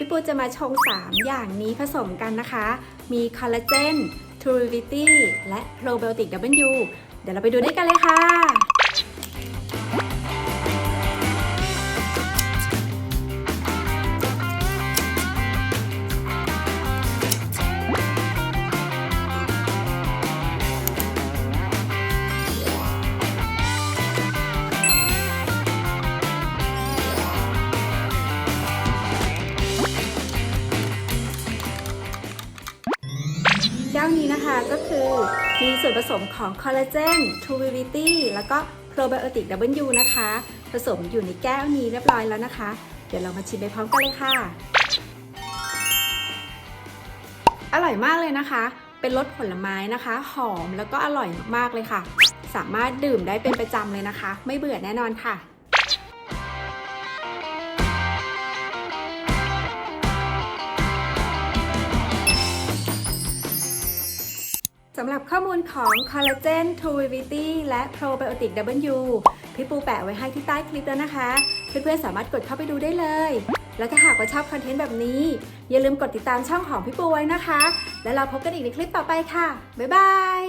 พี่ปูจะมาชง 3 อย่างนี้ผสมกันนะคะ มีคอลลาเจนทูริวิตี้และโปรไบโอติก W เดี๋ยวเราไปดูด้วยกันเลยค่ะ ก้วนี้นะคะก็คือมีส่วนผสมของคอลลาเจนทูวิวิตี้แล้วก็โปรไบโอติก W นะคะ ผสมอยู่ในแก้วนี้เรียบร้อยแล้วนะคะ เดี๋ยวเรามาชิมไปพร้อมกันเลยค่ะ อร่อยมากเลยนะคะ เป็นรสผลไม้นะคะ หอมแล้วก็อร่อยมากๆเลยค่ะ สามารถดื่มได้เป็นประจำเลยนะคะ ไม่เบื่อแน่นอนค่ะ สำหรับข้อมูลของคอลลาเจน t ูวิวิตี้และโปรไบโอติก W พี่ปูแปะไว้ให้ที่ใต้คลิปแล้วนะคะ เพื่อนๆสามารถกดเข้าไปดูได้เลย แล้วถ้าหากว่าชอบคอนเทนต์แบบนี้ อย่าลืมกดติดตามช่องของพี่ปูไว้นะคะ แล้วเราพบกันอีกในคลิปต่อไปค่ะ บ๊ายบาย